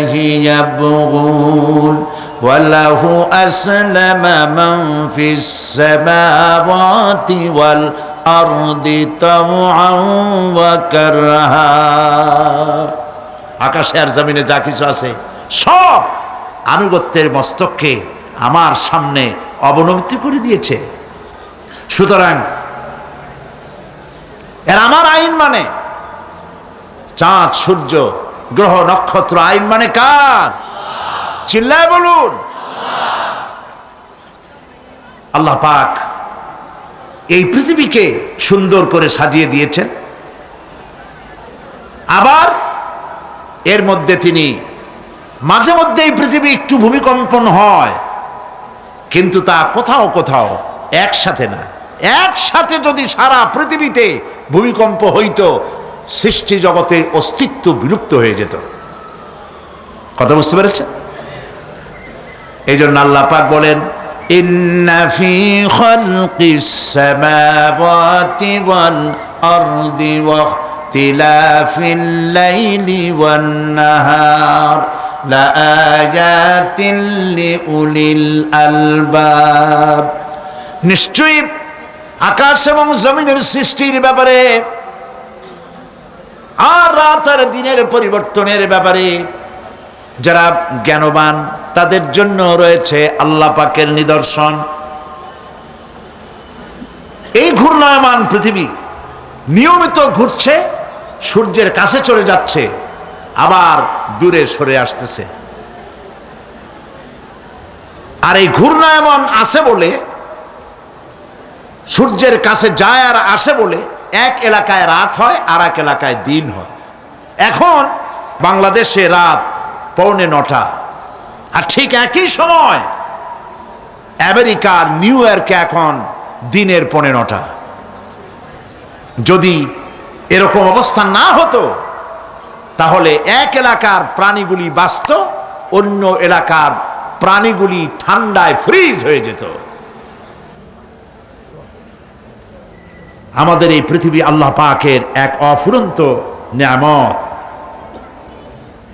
الله يبغون وله أسلم من في السماوات والأرض طوعا وكرها আকাশে আর জমিনে যা কিছু আছে সব আনুগত্যের মস্তককে আমার সামনে অবনতি করে দিয়েছে সুতরাং এর আমার আইন মানে চাঁদ সূর্য গ্রহ নক্ষত্র আইন মানে কার? চিল্লায় বলুন। আল্লাহ পাক এই পৃথিবীকে সুন্দর করে সাজিয়ে দিয়েছেন। আবার এর মধ্যে তিনি মাঝে মধ্যে এই পৃথিবী একটু ভূমিকম্পন হয়, কিন্তু তা কোথাও কোথাও একসাথে না। একসাথে যদি সারা পৃথিবীতে ভূমিকম্প হইতো সৃষ্টি জগতের অস্তিত্ব বিলুপ্ত হয়ে যেত কথা বুঝতে পেরেছেন এই জন্য আল্লাহ পাক বলেন إن في خلق السماوات والأرض واختلاف الليل والنهار لآيات لأولي الألباب নিশ্চয়ই আকাশ এবং জমিনের সৃষ্টির ব্যাপারে আর দিনের পরিবর্তনের ব্যাপারে যারা জ্ঞানবান, তাদের জন্য রয়েছে আল্লাহ পাকের নিদর্শন। এই ঘূর্ণায়মান পৃথিবী নিয়মিত ঘুরছে, সূর্যের কাছে চলে যাচ্ছে, আবার দূরে সরে আসতেছে। আর এই ঘূর্ণায়মান আসে বলে, সূর্যের কাছে যায় আর আসে বলে, এক এলাকায় রাত হয় আর এক এলাকায় দিন হয়। এখন বাংলাদেশে রাত পৌনে নটা। আর ঠিক একই সময় আমেরিকার নিউ ইয়র্কে এখন দিনের পৌনে নটা। যদি এরকম অবস্থা না হতো, তাহলে এক এলাকার প্রাণীগুলি বাঁচত, অন্য এলাকার প্রাণীগুলি ঠান্ডায় ফ্রিজ হয়ে যেত। আমাদের এই পৃথিবী আল্লাহ পাকের এক অফুরন্ত নিয়ামত।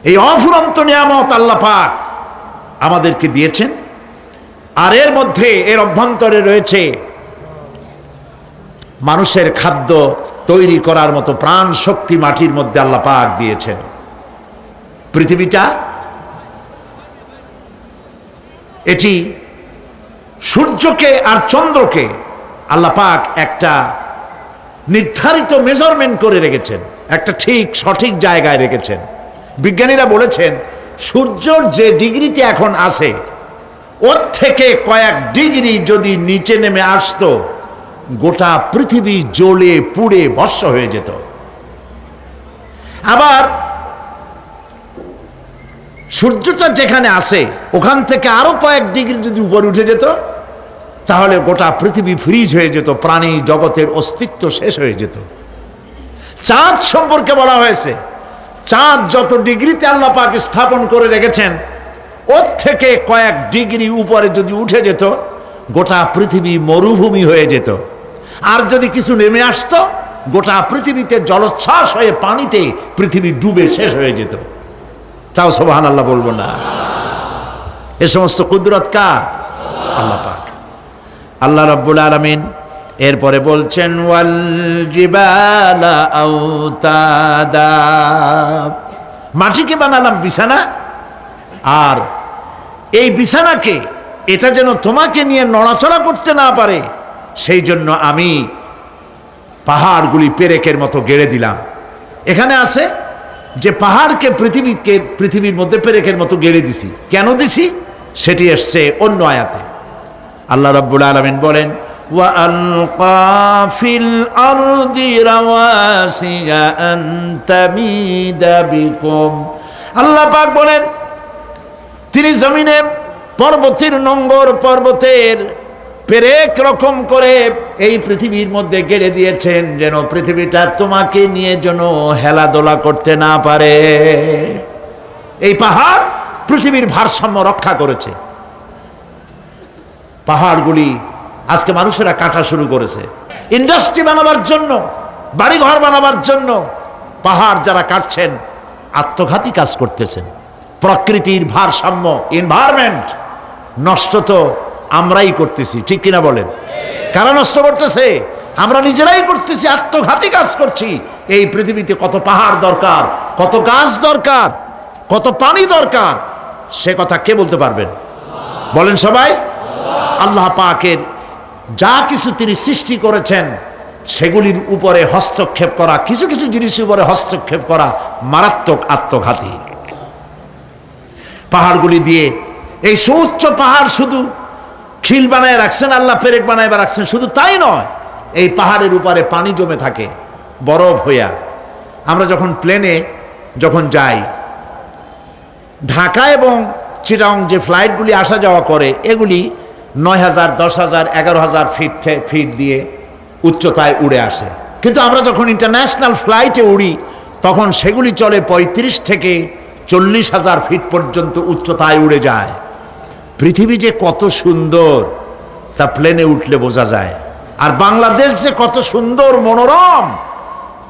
এই অফুরন্ত নিয়ামত আল্লাহ পাক আমাদেরকে দিয়েছেন। আর এর মধ্যে এর অভ্যন্তরে রয়েছে মানুষের খাদ্য তৈরি করার মতো প্রাণ শক্তি মাটির মধ্যে আল্লাহ পাক দিয়েছেন। পৃথিবীটা এটি সূর্যকে আর চন্দ্রকে আল্লাহ পাক একটা নির্ধারিত মেজারমেন্ট করে রেখেছেন, একটা ঠিক সঠিক জায়গায় রেখেছেন। বিজ্ঞানীরা বলেছেন, সূর্যর যে ডিগ্রিতে এখন আছে, ওর থেকে কয়েক ডিগ্রি যদি নিচে নেমে আসতো, গোটা পৃথিবী জ্বলে পুড়ে বর্ষ হয়ে যেত। আবার সূর্যটা যেখানে আসে ওখান থেকে আরও কয়েক ডিগ্রি যদি উপরে উঠে যেত, তাহলে গোটা পৃথিবী ফ্রিজ হয়ে যেত, প্রাণী জগতের অস্তিত্ব শেষ হয়ে যেত। চাঁদ সম্পর্কে বলা হয়েছে চাঁদ যত ডিগ্রিতে আল্লাহ পাক স্থাপন করে রেখেছেন, ওর থেকে কয়েক ডিগ্রি উপরে যদি উঠে যেত, গোটা পৃথিবী মরুভূমি হয়ে যেত। আর যদি কিছু নেমে আসতো, গোটা পৃথিবীতে জলোচ্ছ্বাস হয়ে পানিতে পৃথিবী ডুবে শেষ হয়ে যেত। তাও সোবাহান আল্লাহ বলব না। এ সমস্ত কুদরত কার? আল্লাহ পাক। আল্লাহ রব্বুল আলমিন এরপরে বলছেন মাটিকে বানালাম বিছানা, আর এই বিছানাকে, এটা যেন তোমাকে নিয়ে নড়াচড়া করতে না পারে, সেই জন্য আমি পাহাড়গুলি পেরেকের মতো গেড়ে দিলাম। এখানে আছে যে পাহাড়কে পৃথিবীকে, পৃথিবীর মধ্যে পেরেকের মতো গেড়ে দিছি। কেন দিছি? সেটি এসছে অন্য আয়াতে। আল্লাহ রাব্বুল আলামিন বলেন وألقى في الأرض رواسي أن تميد بكم আল্লাহ পাক বলেন তিনি জমিনে পর্বতের নঙ্গর পর্বতের পেরেক রকম করে এই পৃথিবীর মধ্যে গেড়ে দিয়েছেন যেন পৃথিবীটা তোমাকে নিয়ে যেন হেলাদোলা করতে না পারে এই পাহাড় পৃথিবীর ভারসাম্য রক্ষা করেছে পাহাড়গুলি আজকে মানুষেরা কাটা শুরু করেছে। ইন্ডাস্ট্রি বানাবার জন্য, বাড়িঘর বানাবার জন্য পাহাড় যারা কাটছেন, আত্মঘাতী কাজ করতেছেন। প্রকৃতির ভারসাম্য এনভায়রনমেন্ট নষ্ট তো আমরাই করতেছি, ঠিক কিনা বলেন? কারা নষ্ট করতেছে? আমরা নিজেরাই করতেছি, আত্মঘাতী কাজ করছি। এই পৃথিবীতে কত পাহাড় দরকার, কত গাছ দরকার, কত পানি দরকার, সে কথা কে বলতে পারবেন? বলেন সবাই। আল্লাহ পাকের যা কিছু তিনি সৃষ্টি করেছেন, সেগুলির উপরে হস্তক্ষেপ করা, কিছু কিছু জিনিসের উপরে হস্তক্ষেপ করা মারাত্মক আত্মঘাতী। পাহাড়গুলি দিয়ে এই সুউচ্চ পাহাড় শুধু খিল বানায় রাখছেন, আল্লাহ পেরেক বানায় রাখছেন, শুধু তাই নয়, এই পাহাড়ের উপরে পানি জমে থাকে, বরফ হইয়া। আমরা যখন প্লেনে যখন যাই, ঢাকা এবং চিরাং যে ফ্লাইটগুলি আসা যাওয়া করে, এগুলি নয় হাজার, দশ হাজার, এগারো হাজার ফিট ফিট দিয়ে উচ্চতায় উড়ে আসে। কিন্তু আমরা যখন ইন্টারন্যাশনাল ফ্লাইটে উড়ি, তখন সেগুলি চলে পঁয়ত্রিশ থেকে চল্লিশ হাজার ফিট পর্যন্ত উচ্চতায় উড়ে যায়। পৃথিবী যে কত সুন্দর, তা প্লেনে উঠলে বোঝা যায়। আর বাংলাদেশ যে কত সুন্দর, মনোরম,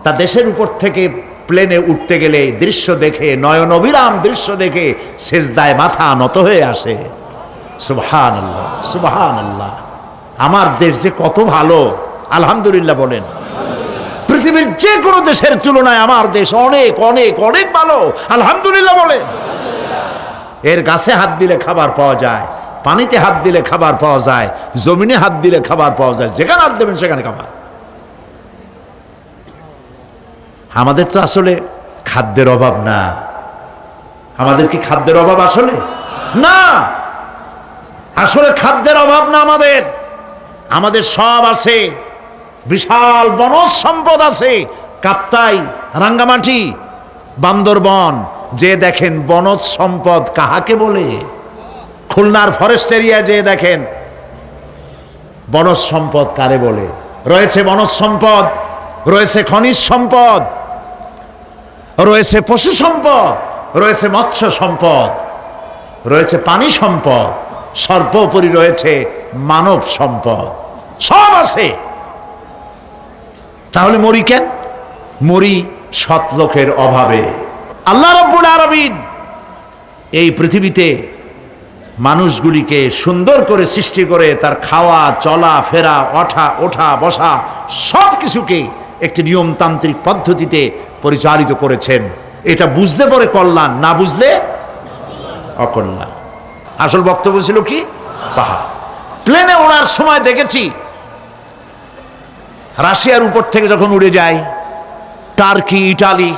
তা দেশের উপর থেকে প্লেনে উঠতে গেলে দৃশ্য দেখে নয়ন অবিরাম দৃশ্য দেখে সেজদায় মাথা নত হয়ে আসে। সুবহান আল্লাহ সুবহান আল্লাহ আমার দেশ যে কত ভালো, আলহামদুলিল্লাহ বলেন। পৃথিবীর যে কোনো দেশের তুলনায় আমার দেশ অনেক অনেক অনেক ভালো, আলহামদুলিল্লাহ বলেন। এর গাছে হাত দিলে খাবার পাওয়া যায়, পানিতে হাত দিলে খাবার পাওয়া যায়, জমিনে হাত দিলে খাবার পাওয়া যায়, যেখানে হাত দেবেন সেখানে খাবার। আমাদের তো আসলে খাদ্যের অভাব না। আমাদের কি খাদ্যের অভাব আসলে? না! আসলে খাদ্যের অভাব না আমাদের। আমাদের সব আছে। বিশাল বনজ সম্পদ আছে। কাপ্তাই, রাঙ্গামাটি, বান্দরবন, যে দেখেন বনজ সম্পদ কাহাকে বলে? খুলনার ফরেস্ট এরিয়া যে দেখেন, বনজ সম্পদ কারে বলে? রয়েছে বনজ সম্পদ, রয়েছে খনিজ সম্পদ, রয়েছে পশু সম্পদ, রয়েছে মৎস্য সম্পদ, রয়েছে পানি সম্পদ। সর্বোপরি রয়েছে মানব সম্পদ। সব আছে। তাহলে মরি কেন? মরি সৎ লোকের অভাবে। আল্লাহ রব্বুল আরবিন এই পৃথিবীতে মানুষগুলিকে সুন্দর করে সৃষ্টি করে তার খাওয়া, চলা, ফেরা, ওঠা ওঠা, বসা সব কিছুকে একটি নিয়মতান্ত্রিক পদ্ধতিতে পরিচালিত করেছেন। এটা বুঝতে পরে কল্যাণ, না বুঝলে অকল্যাণ। আসল বক্তব্য ছিল কি? পাহাড়। প্লেনে ওড়ার সময় দেখেছি, রাশিয়ার উপর থেকে যখন উড়ে যায়, টার্কি, ইটালি,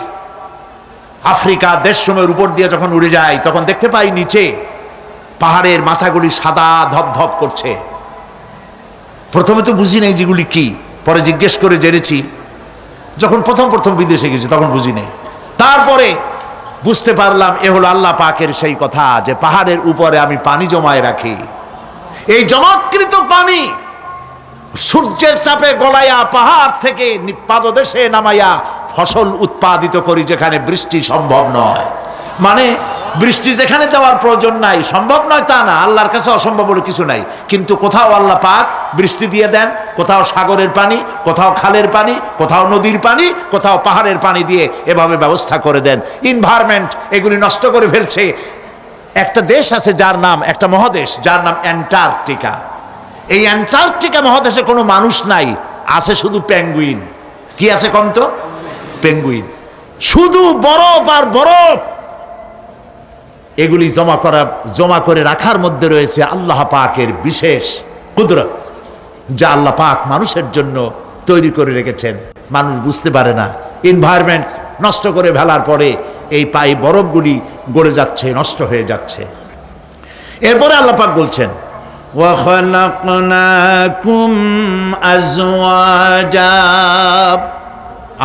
আফ্রিকা দেশ সময়ের উপর দিয়ে যখন উড়ে যায়, তখন দেখতে পাই নিচে পাহাড়ের মাথাগুলি সাদা ধপধপ করছে। প্রথমে তো বুঝি নাই যেগুলি কি, পরে জিজ্ঞেস করে জেনেছি। যখন প্রথম প্রথম বিদেশে গেছি, তখন বুঝি নাই। তারপরে বুঝতে পারলাম, এ হলো আল্লাহ পাকের সেই কথা যে পাহাড়ের উপরে আমি পানি জমায় রাখি। এই জমাকৃত পানি সূর্যের চাপে গলাইয়া পাহাড় থেকে পাদদেশে নামাইয়া ফসল উৎপাদিত করি যেখানে বৃষ্টি সম্ভব নয়। মানে বৃষ্টি যেখানে যাওয়ার প্রয়োজন নাই, সম্ভব নয় তা না, আল্লাহর কাছে অসম্ভব বলে কিছু নাই। কিন্তু কোথাও আল্লাহ পাক বৃষ্টি দিয়ে দেন, কোথাও সাগরের পানি, কোথাও খালের পানি, কোথাও নদীর পানি, কোথাও পাহাড়ের পানি দিয়ে এভাবে ব্যবস্থা করে দেন। ইনভায়রনমেন্ট এগুলি নষ্ট করে ফেলছে। একটা দেশ আছে যার নাম, একটা মহাদেশ, যার নাম অ্যান্টার্কটিকা। এই অ্যান্টার্কটিকা মহাদেশে কোনো মানুষ নাই, আছে শুধু পেঙ্গুইন। কি আছে কম তো পেঙ্গুইন। শুধু বরফ আর বরফ। এগুলি জমা করা, জমা করে রাখার মধ্যে রয়েছে আল্লাহ পাকের বিশেষ কুদরত, যা আল্লাহ পাক মানুষের জন্য তৈরি করে রেখেছেন। মানুষ বুঝতে পারে না। এনভায়রনমেন্ট নষ্ট করে ফেলার পরে এই পাই বরফগুলি গড়ে যাচ্ছে, নষ্ট হয়ে যাচ্ছে। এরপরে আল্লাপাক বলছেন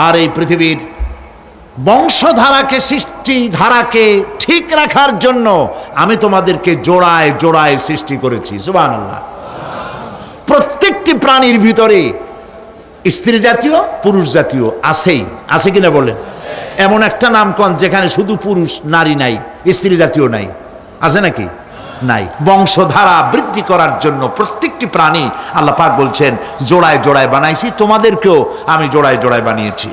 আর এই পৃথিবীর বংশধারাকে সৃষ্টি ধারাকে ঠিক রাখার জন্য আমি তোমাদেরকে জোড়ায় জোড়ায় সৃষ্টি করেছি। সুবান আল্লাহ প্রত্যেকটি প্রাণীর ভিতরে স্ত্রী জাতীয়, পুরুষ জাতীয় আছেই। আছে কিনা বলেন? এমন একটা নামকন যেখানে শুধু পুরুষ, নারী নাই, স্ত্রী জাতীয় নাই। আছে নাকি? নাই। বংশধারা বৃদ্ধি করার জন্য প্রত্যেকটি প্রাণী আল্লাহ পাক বলছেন, জোড়ায় জোড়ায় বানাইছি, তোমাদেরকেও আমি জোড়ায় জোড়ায় বানিয়েছি।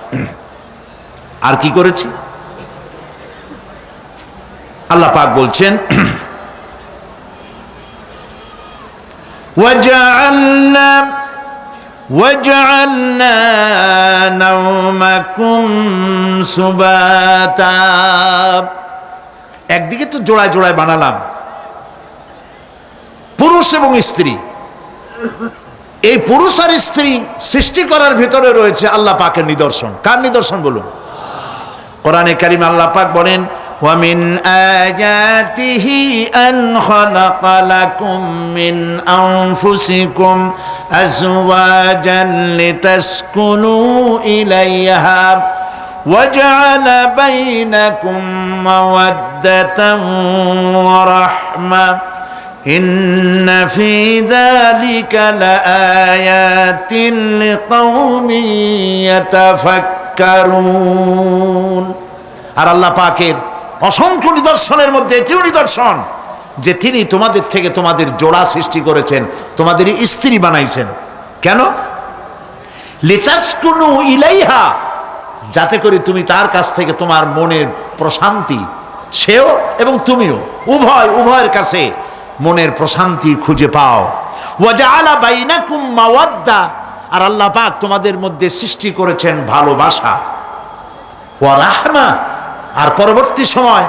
আর কি করেছি আল্লাহ পাক বলছেন وجعلنا وجعلنا نومكم سباتا একদিকে তো জোড়ায় জোড়ায় বানালাম পুরুষ এবং স্ত্রী এই পুরুষ আর স্ত্রী সৃষ্টি করার ভিতরে রয়েছে আল্লাহ পাকের নিদর্শন কার নিদর্শন বলুন কোরআনে কারিম আল্লাহ পাক বলেন ومن آياته أن خلق لكم من أنفسكم أزواجا لتسكنوا إليها وجعل بينكم مودة ورحمة إن في ذلك لآيات لقوم يتفكرون আর আল্লাহ পাকের অসংখ্য নিদর্শনের মধ্যে এটিও নিদর্শন যে তিনি তোমাদের থেকে তোমাদের জোড়া সৃষ্টি করেছেন, তোমাদের স্ত্রী বানাইছেন। কেন? লিতাসকুনু ইলাইহা, যাতে করে তুমি তার কাছ থেকে তোমার মনের প্রশান্তি, সেও এবং তুমিও উভয়, উভয়ের কাছে মনের প্রশান্তি খুঁজে পাও। ওয়াজাআলা বাইনাকুম মাওয়াদ্দা আর আল্লাহ পাক তোমাদের মধ্যে সৃষ্টি করেছেন ভালোবাসা। ওয়া রাহমা। আর পরবর্তী সময়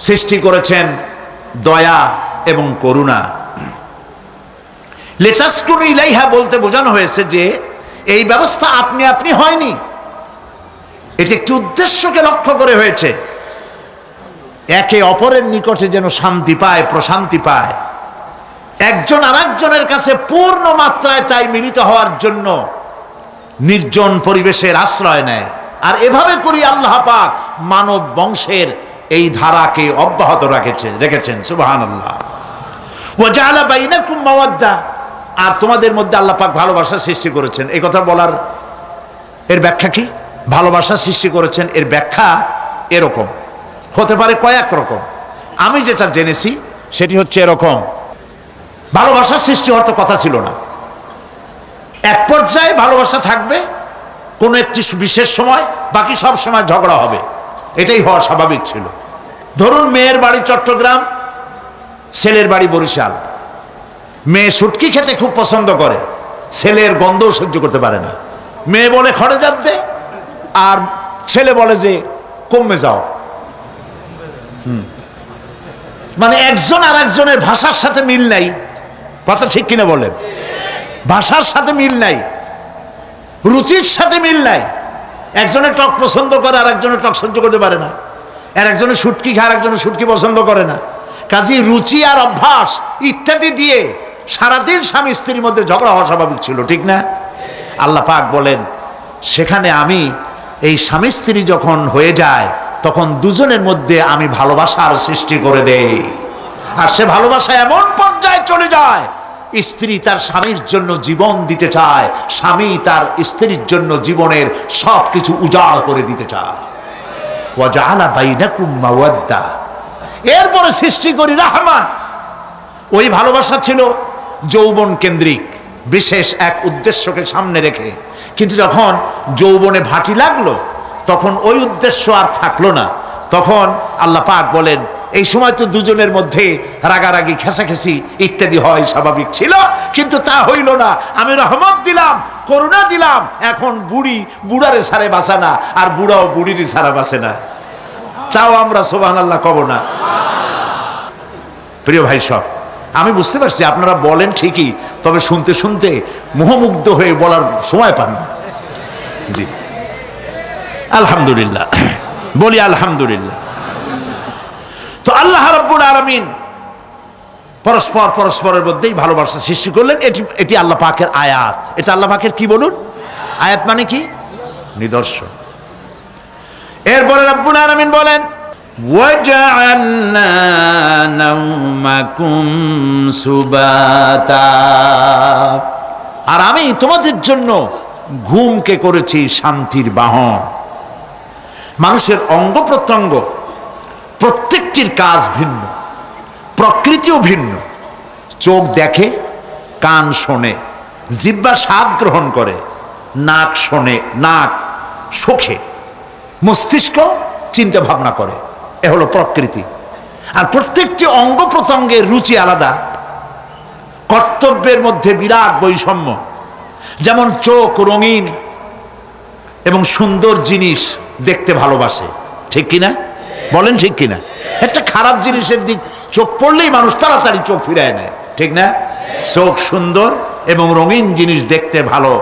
সৃষ্টি করেছেন দয়া এবং করুণা। লেটাসকুন ইলাইহা বলতে বোঝানো হয়েছে যে, এই ব্যবস্থা আপনি আপনি হয়নি। এটি একটি উদ্দেশ্যকে লক্ষ্য করে হয়েছে। একে অপরের নিকটে যেন শান্তি পায়, প্রশান্তি পায়। একজন আরেকজনের কাছে পূর্ণ মাত্রায় তাই মিলিত হওয়ার জন্য নির্জন পরিবেশের আশ্রয় নেয়। আর এভাবে করি আল্লাহ পাক মানব বংশের এই ধারাকে অব্যাহত রেখেছেন রেখেছেন। সুবাহান আল্লাহ ও জালা বাইনাকুম মাওয়াদ্দা। আর তোমাদের মধ্যে আল্লাহ পাক ভালোবাসা সৃষ্টি করেছেন। এই কথা বলার এর ব্যাখ্যা কি? ভালোবাসা সৃষ্টি করেছেন, এর ব্যাখ্যা এরকম। হতে পারে কয়েক রকম। আমি যেটা জেনেছি, সেটি হচ্ছে এরকম। ভালোবাসার সৃষ্টি হওয়ার তো কথা ছিল না। এক পর্যায়ে ভালোবাসা থাকবে, কোনো একটি বিশেষ সময়, বাকি সব সময় ঝগড়া হবে। এটাই হওয়া স্বাভাবিক ছিল। ধরুন মেয়ের বাড়ি চট্টগ্রাম, ছেলের বাড়ি বরিশাল। মেয়ে সুটকি খেতে খুব পছন্দ করে, ছেলের গন্ধও সহ্য করতে পারে না। মেয়ে বলে, খড়ে যাতে আর ছেলে বলে যে, কমে যাও। হুম। মানে একজন আর একজনের ভাষার সাথে মিল নাই। কথা ঠিক কিনা বলেন? ভাষার সাথে মিল নাই, রুচির সাথে মিল নাই। একজনের টক পছন্দ করে আর একজনের টক সহ্য করতে পারে না। আর একজনের সুটকি খায় আর একজনের সুটকি পছন্দ করে না। কাজে, রুচি আর অভ্যাস ইত্যাদি দিয়ে সারাদিন স্বামী স্ত্রীর মধ্যে ঝগড়া হওয়া স্বাভাবিক ছিল, ঠিক না? আল্লাহ পাক বলেন, সেখানে আমি এই স্বামী স্ত্রী যখন হয়ে যায়, তখন দুজনের মধ্যে আমি ভালোবাসার সৃষ্টি করে দেই। আর সে ভালোবাসা এমন পর্যায়ে চলে যায় স্ত্রী তার স্বামীর জন্য জীবন দিতে চায়, স্বামী তার স্ত্রীর জন্য জীবনের সব কিছু উজাড় করে দিতে চায়। এরপরে সৃষ্টি করি রাহমা ওই ভালোবাসা ছিল যৌবন কেন্দ্রিক, বিশেষ এক উদ্দেশ্যকে সামনে রেখে। কিন্তু যখন যৌবনে ভাটি লাগল, তখন ওই উদ্দেশ্য আর থাকল না। তখন আল্লাহ পাক বলেন এই সময় তো দুজনের মধ্যে রাগারাগি, খেসাখেসি ইত্যাদি হয় স্বাভাবিক ছিল, কিন্তু তা হইল না। আমি রহমত দিলাম, করুণা দিলাম, এখন বুড়ি বুড়ারে সারে বাসা না, আর বুড়াও বুড়িরই সারা বাসে না। তাও আমরা সোবাহ আল্লাহ কব না। প্রিয় ভাই সব, আমি বুঝতে পারছি আপনারা বলেন ঠিকই, তবে শুনতে শুনতে মোহমুগ্ধ হয়ে বলার সময় পান না। জি। আলহামদুলিল্লাহ। বলি আলহামদুলিল্লাহ। তো আল্লাহ রাব্বুল আলামিন পরস্পর পরস্পরের মধ্যেই ভালোবাসা সৃষ্টি করলেন এটি এটি আল্লাহ পাকের আয়াত এটা আল্লাহ পাকের কি বলুন আয়াত মানে কি নিদর্শন এরপরে রব্বুল আলামিন বলেন وجعلنا نومكم سباتا আর আমি তোমাদের জন্য ঘুমকে করেছি শান্তির বাহন মানুষের অঙ্গ প্রত্যঙ্গ প্রত্যেকটির কাজ ভিন্ন, প্রকৃতিও ভিন্ন। চোখ দেখে, কান শোনে জিব্বা স্বাদ গ্রহণ করে, নাক শোনে, নাক শোখে, মস্তিষ্ক চিন্তা ভাবনা করে, এ হলো প্রকৃতি। আর প্রত্যেকটি অঙ্গ প্রত্যঙ্গের রুচি আলাদা, কর্তব্যের মধ্যে বিরাট বৈষম্য। যেমন চোখ রঙিন এবং সুন্দর জিনিস দেখতে ভালোবাসে, ঠিক কিনা? বলেন ঠিক কিনা? একটা খারাপ জিনিসের দিক, চোখ পড়লেই মানুষ তাড়াতাড়ি চোখ ফিরায় নেয়, ঠিক না? চোখ সুন্দর এবং রঙিন জিনিস দেখতে ভালো।